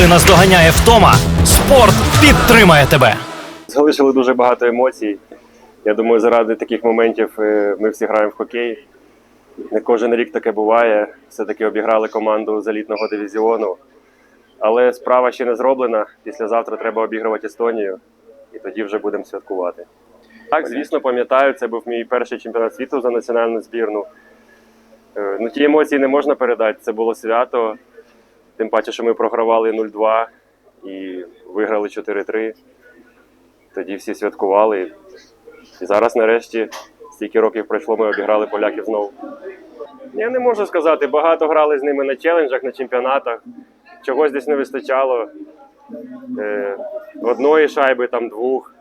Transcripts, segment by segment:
Коли наздоганяє втома, спорт підтримає тебе. Залишили дуже багато емоцій. Я думаю, заради таких моментів е, ми всі граємо в хокей. Не кожен рік таке буває. Все-таки обіграли команду з елітного дивізіону. Але справа ще не зроблена. Післязавтра треба обігрувати Естонію, і тоді вже будемо святкувати. Так, звісно, пам'ятаю, це був мій перший чемпіонат світу за національну збірну. Е, Ну, ті емоції не можна передати. Це було свято. Тим паче, що ми програвали 0-2 і виграли 4-3 тоді всі святкували. І зараз, нарешті, стільки років пройшло, ми обіграли поляків знову. Я не можу сказати, багато грали з ними на челенджах, на чемпіонатах. Чогось десь не вистачало. Е, одної шайби, там двох.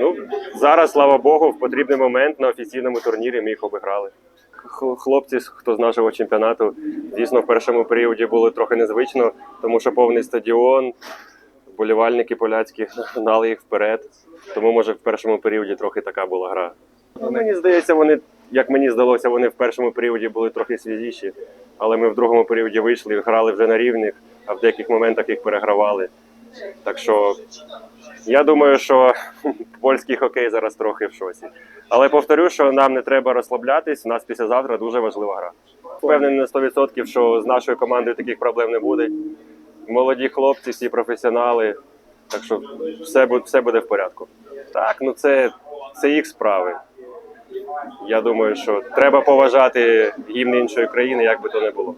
Ну, зараз, слава Богу, в потрібний момент на офіційному турнірі ми їх обіграли. Хлопці, хто з нашого чемпіонату, звісно, в першому періоді було трохи незвично, тому що повний стадіон, вболівальники поляцькі гнали їх вперед. Тому, може, в першому періоді трохи така була гра. Ну, мені здається, вони, як мені здалося, вони в першому періоді були трохи свіжіші, але ми в другому періоді вийшли грали вже на рівних, а в деяких моментах їх перегравали. Так що я думаю, що польський хокей зараз трохи в шоці. Але повторю, що нам не треба розслаблятись. У нас післязавтра дуже важлива гра. Впевнений на 100%, що з нашою командою таких проблем не буде. Молоді хлопці, всі професіонали. Так що все, бу- все буде в порядку. Так, ну це, це їх справи. Я думаю, що треба поважати гімн іншої країни, як би то не було.